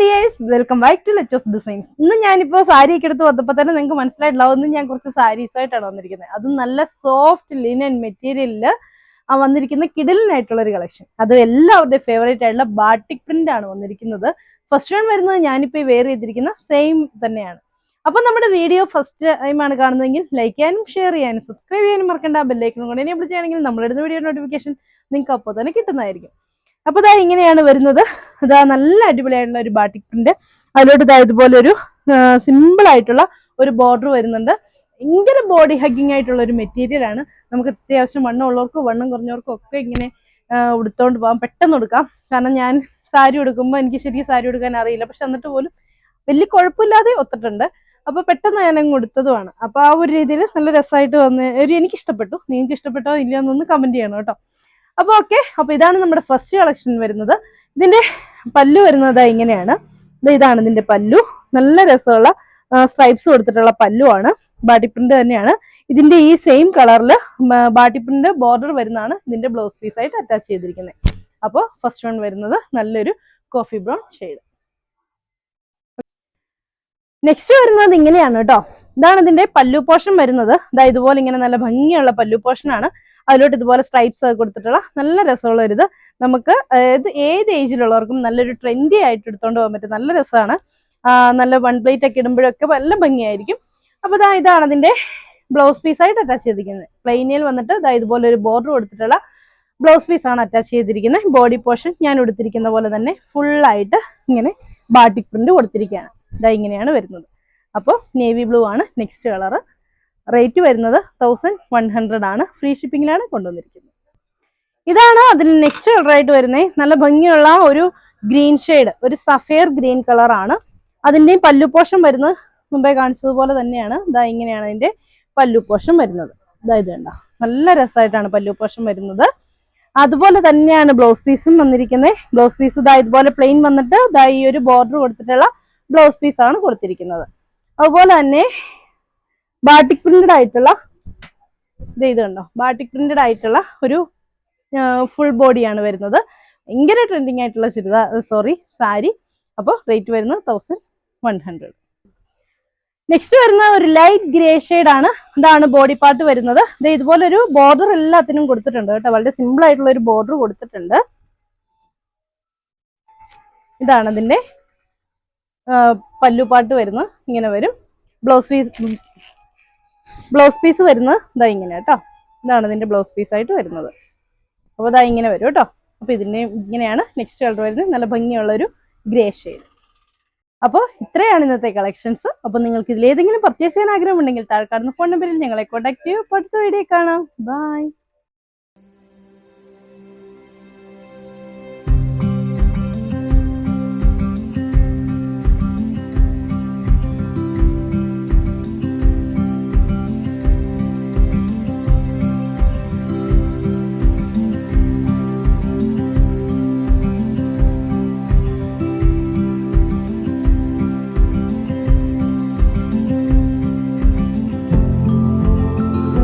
Dears welcome back to ലെറ്റോസ് designs ഇന്ന് ഞാനിപ്പോൾ സാരി ഒക്കെ എടുത്ത് വന്നപ്പോൾ തന്നെ നിങ്ങൾക്ക് മനസ്സിലായിട്ടുണ്ടാവും ഇന്ന് ഞാൻ കുറച്ച് സാരീസ് ആയിട്ടാണ് വന്നിരിക്കുന്നത്. അതും നല്ല സോഫ്റ്റ് ലിനൻ മെറ്റീരിയലിൽ വന്നിരിക്കുന്ന കിടലിനായിട്ടുള്ള ഒരു കളക്ഷൻ അത് എല്ലാവരുടെയും ഫേവറേറ്റ് ആയിട്ടുള്ള ബാട്ടിക് പ്രിന്റ് ആണ് വന്നിരിക്കുന്നത്. ഫസ്റ്റ് വൺ വരുന്നത് ഞാനിപ്പോൾ വെയർ ചെയ്തിരിക്കുന്ന സെയിം തന്നെയാണ്. അപ്പോൾ നമ്മുടെ വീഡിയോ ഫസ്റ്റ് ടൈമാണ് കാണുന്നതെങ്കിൽ ലൈക്ക് ചെയ്യാനും ഷെയർ ചെയ്യാനും സബ്സ്ക്രൈബ് ചെയ്യാനും മറക്കേണ്ട. ബെല്ലൈക്കനും കൊണ്ട് എനേബിൾ ചെയ്യുകയാണെങ്കിൽ നമ്മളിടുന്ന വീഡിയോ നോട്ടിഫിക്കേഷൻ നിങ്ങൾക്ക് അപ്പോൾ തന്നെ കിട്ടുന്നതായിരിക്കും. അപ്പോൾ ഇതാ ഇങ്ങനെയാണ് വരുന്നത്. ഇതാ നല്ല അടിപൊളിയായിട്ടുള്ള ഒരു ബാട്ടിക് പ്രിന്റ് അതിലോട്ട് ഇതാ ഇതുപോലെ ഒരു സിമ്പിൾ ആയിട്ടുള്ള ഒരു ബോർഡർ വരുന്നുണ്ട്. ഭയങ്കര ബോഡി ഹഗ്ഗിങ് ആയിട്ടുള്ള ഒരു മെറ്റീരിയൽ ആണ്. നമുക്ക് അത്യാവശ്യം വണ്ണം ഉള്ളവർക്കും വണ്ണം കുറഞ്ഞവർക്കും ഒക്കെ ഇങ്ങനെ ഉടുത്തോണ്ട് പോകാം. പെട്ടെന്ന് ഉടുക്കാം. കാരണം ഞാൻ സാരി എടുക്കുമ്പോൾ എനിക്ക് ശരിക്കും സാരി എടുക്കാൻ അറിയില്ല. പക്ഷെ എന്നിട്ട് പോലും വലിയ കുഴപ്പമില്ലാതെ ഒത്തിട്ടുണ്ട്. അപ്പൊ പെട്ടെന്ന് ഞാൻ അങ്ങ് ഉടുത്തതുമാണ്. അപ്പൊ ആ ഒരു രീതിയിൽ നല്ല രസമായിട്ട് വന്ന് ഒരു എനിക്ക് ഇഷ്ടപ്പെട്ടു. നിങ്ങൾക്ക് ഇഷ്ടപ്പെട്ടോ ഇല്ലയോ എന്നൊന്ന് കമന്റ് ചെയ്യണം കേട്ടോ. അപ്പൊ ഓക്കെ അപ്പൊ ഇതാണ് നമ്മുടെ ഫസ്റ്റ് കളക്ഷൻ വരുന്നത്. ഇതിന്റെ പല്ലു വരുന്നത് ഇങ്ങനെയാണ്. ഇതാണ് ഇതിന്റെ പല്ലു. നല്ല രസമുള്ള സ്ട്രൈപ്സ് കൊടുത്തിട്ടുള്ള പല്ലുവാണ്. ബാട്ടി പ്രിന്റ് തന്നെയാണ്. ഇതിന്റെ ഈ സെയിം കളറിൽ ബാട്ടി പ്രിന്റ് ബോർഡർ വരുന്നതാണ് ഇതിന്റെ ബ്ലൗസ് പീസ് ആയിട്ട് അറ്റാച്ച് ചെയ്തിരിക്കുന്നത് അപ്പോൾ ഫസ്റ്റ് വൺ വരുന്നത് നല്ലൊരു കോഫി ബ്രൗൺ ഷെയ്ഡ് നെക്സ്റ്റ് വരുന്നത് ഇങ്ങനെയാണ് കേട്ടോ ഇതാണ് ഇതിന്റെ പല്ലു പോഷൻ വരുന്നത്. ഇതാ ഇതുപോലെ ഇങ്ങനെ നല്ല ഭംഗിയുള്ള പല്ലു പോർഷൻ ആണ്. അതിലോട്ട് ഇതുപോലെ സ്ട്രൈപ്സ് ഒക്കെ കൊടുത്തിട്ടുള്ള നല്ല രസമുള്ള ഒരു ഇത് നമുക്ക് ഏത് ഏത് ഏജിലുള്ളവർക്കും നല്ലൊരു ട്രെൻഡി ആയിട്ട് എടുത്തോണ്ട് പോകാൻ പറ്റും നല്ല രസമാണ്. നല്ല വൺ പ്ലേറ്റ് ഒക്കെ ഇടുമ്പോഴൊക്കെ നല്ല ഭംഗിയായിരിക്കും. അപ്പൊ ഇതാ ഇതാണ് അതിന്റെ ബ്ലൗസ് പീസ് ആയിട്ട് അറ്റാച്ച് ചെയ്തിരിക്കുന്നത്. പ്ലെയിനിൽ വന്നിട്ട് ഇതാ ഇതുപോലെ ഒരു ബോർഡർ കൊടുത്തിട്ടുള്ള ബ്ലൗസ് പീസ് ആണ് അറ്റാച്ച് ചെയ്തിരിക്കുന്നത്. ബോഡി പോർഷൻ ഞാൻ എടുത്തിരിക്കുന്ന പോലെ തന്നെ ഫുൾ ആയിട്ട് ഇങ്ങനെ ബാട്ടിക് പ്രിന്റ് കൊടുത്തിരിക്കുകയാണ്. ഇതാ ഇങ്ങനെയാണ് വരുന്നത്. അപ്പോൾ നേവി ബ്ലൂ ആണ്. നെക്സ്റ്റ് കളർ റേറ്റ് വരുന്നത് തൗസൻഡ് വൺ ഹൺഡ്രഡ് ആണ്. ഫ്രീ ഷിപ്പിങ്ങിലാണ് കൊണ്ടുവന്നിരിക്കുന്നത്. ഇതാണ് അതിന് നെക്സ്റ്റ് കളറായിട്ട് വരുന്നത് നല്ല ഭംഗിയുള്ള ഒരു ഗ്രീൻ ഷെയ്ഡ് ഒരു സഫയർ ഗ്രീൻ കളറാണ് അതിന്റെയും പല്ലുപോഷം വരുന്നത് മുമ്പേ കാണിച്ചതുപോലെ തന്നെയാണ്. ഇതാ ഇങ്ങനെയാണ് അതിന്റെ പല്ലുപോഷം വരുന്നത്. ഇതാ ഇത് നല്ല രസമായിട്ടാണ് പല്ലുപോഷം വരുന്നത്. അതുപോലെ തന്നെയാണ് ബ്ലൗസ് പീസും വന്നിരിക്കുന്നത്. ബ്ലൗസ് പീസ് ഇതാ ഇതുപോലെ പ്ലെയിൻ വന്നിട്ട് ഇതാ ഈ ഒരു ബോർഡർ കൊടുത്തിട്ടുള്ള ബ്ലൗസ് പീസാണ് കൊടുത്തിരിക്കുന്നത്. അതുപോലെ തന്നെ ബാട്ടിക് പ്രിന്റഡ് ആയിട്ടുള്ള ഇത് കണ്ടോ ബാട്ടിക് പ്രിന്റഡ് ആയിട്ടുള്ള ഒരു ഫുൾ ബോഡിയാണ് വരുന്നത്. ഭയങ്കര ട്രെൻഡിങ് ആയിട്ടുള്ള ചുരിദാർ സോറി സാരി. അപ്പോൾ റേറ്റ് വരുന്നത് തൗസൻഡ് വൺ ഹൺഡ്രഡ് നെക്സ്റ്റ് വരുന്ന ഒരു ലൈറ്റ് ഗ്രേ ആണ്. ഇതാണ് ബോഡി പാർട്ട് വരുന്നത്. ഇത് ഇതുപോലെ ഒരു ബോർഡർ എല്ലാത്തിനും കൊടുത്തിട്ടുണ്ട് കേട്ടോ. വളരെ സിമ്പിൾ ആയിട്ടുള്ള ഒരു ബോർഡർ കൊടുത്തിട്ടുണ്ട്. ഇതാണ് അതിന്റെ പല്ലു പാട്ട് വരുന്നത്. ഇങ്ങനെ വരും. ബ്ലൗസ് പീസ് ബ്ലൗസ് പീസ് വരുന്നത് ഇതാ ഇങ്ങനെ കേട്ടോ. ഇതാണ് ഇതിന്റെ ബ്ലൗസ് പീസ് ആയിട്ട് വരുന്നത്. അപ്പോൾ ഇതാ ഇങ്ങനെ വരും കേട്ടോ. അപ്പോൾ ഇതിന്റെ ഇങ്ങനെയാണ് നെക്സ്റ്റ് കളർ വരുന്നത്. നല്ല ഭംഗിയുള്ള ഒരു ഗ്രേ ഷെയ്ഡ് അപ്പോൾ ഇത്രയാണ് ഇന്നത്തെ കളക്ഷൻസ് അപ്പോൾ നിങ്ങൾക്ക് ഇതിലേതെങ്കിലും പർച്ചേസ് ചെയ്യാൻ ആഗ്രഹമുണ്ടെങ്കിൽ താഴെ കാണുന്ന ഫോൺ നമ്പറിൽ ഞങ്ങളെ കോൺടാക്ട് ചെയ്യൂ. അടുത്ത വീഡിയോ കാണാം. ബൈ